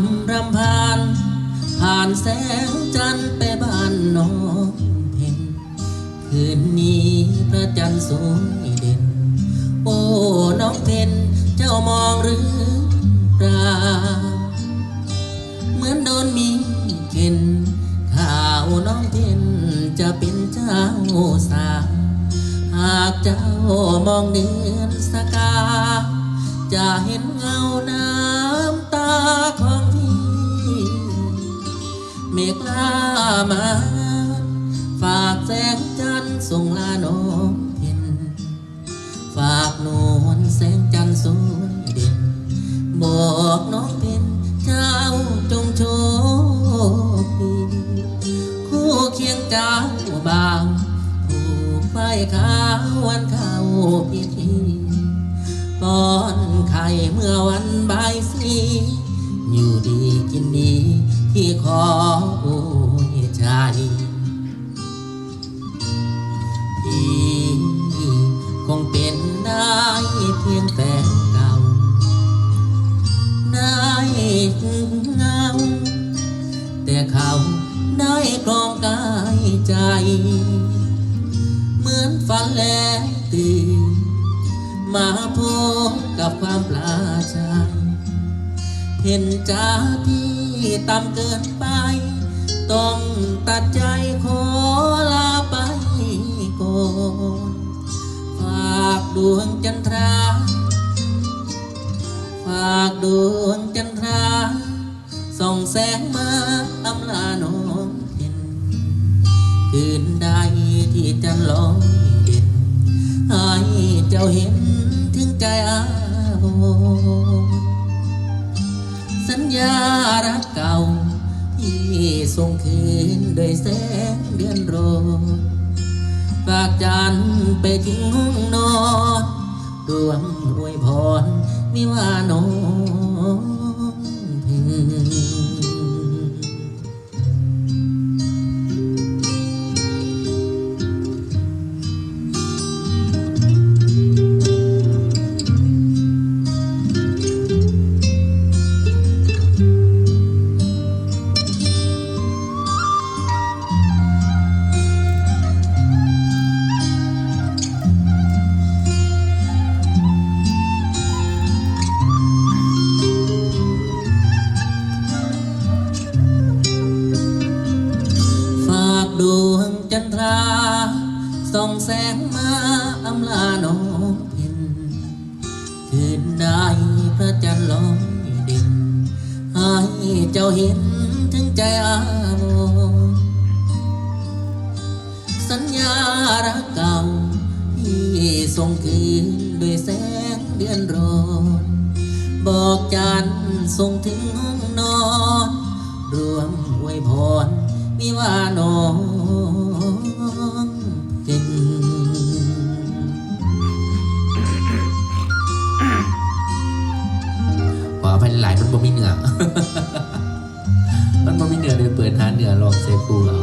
ำรำพาน ผ่านแสงจันทร์ไปบ้านน้องเพ็ญคืนนี้พระจันทร์สวยเด่น โอ้น้องเพ็ญเจ้ามองหรือเปล่าเหมือนโดนมีเข็นข่าวน้องเพ็ญจะเป็นเจ้าสาวหากเจ้ามองเดือนสกา จะเห็นเงาน้ำ มา ฝากแสงจันทร์ส่งลาน้องเพ็ญฝากนวลแสงจันทร์สวยเด่น บอกน้องเป็นเจ้าจงโชคดีคู่เคียงเจ้าบ่าวผูกไฟขาววันเข้าพิธีป้อนไข่เมื่อวันบ่ายสีอยู่ดีกินดี ได้กรองกายใจ เหมือนฝันแล้วตื่น มาพบกับความปลาใจเห็นจ้าที่ต่ำเกินไป ต้องตัดใจขอลาไปก่อนฝากดวงจันทราฝากดวงจันทราส่องแสงมา คืนใดที่จันลอยเด่นให้เจ้าเห็นถึงใจอาวรณ์สัญญารักเก่า ที่ส่งคืนด้วยแสงเดือนโรยฝากจันไปถึงห้องนอนรวมอวยพรวิวาน้ ราส่องแสงมาอำลาน้องเพ็ญคืนได้พระจันทร์ลอยเด่นให้เจ้าเห็นถึงใจอาวรณ์สัญญารักเก่าที่ส่งคืนด้วยแสงเดือนร้อนบอกจันทร์ส่งถึงห้องนอน รวมอวยพรวิวานอน ขออภัยหลายมันบ่มีเหนือ มันบ่มีเหนือเลยเปิดหาเหนือลองเซฟูเรา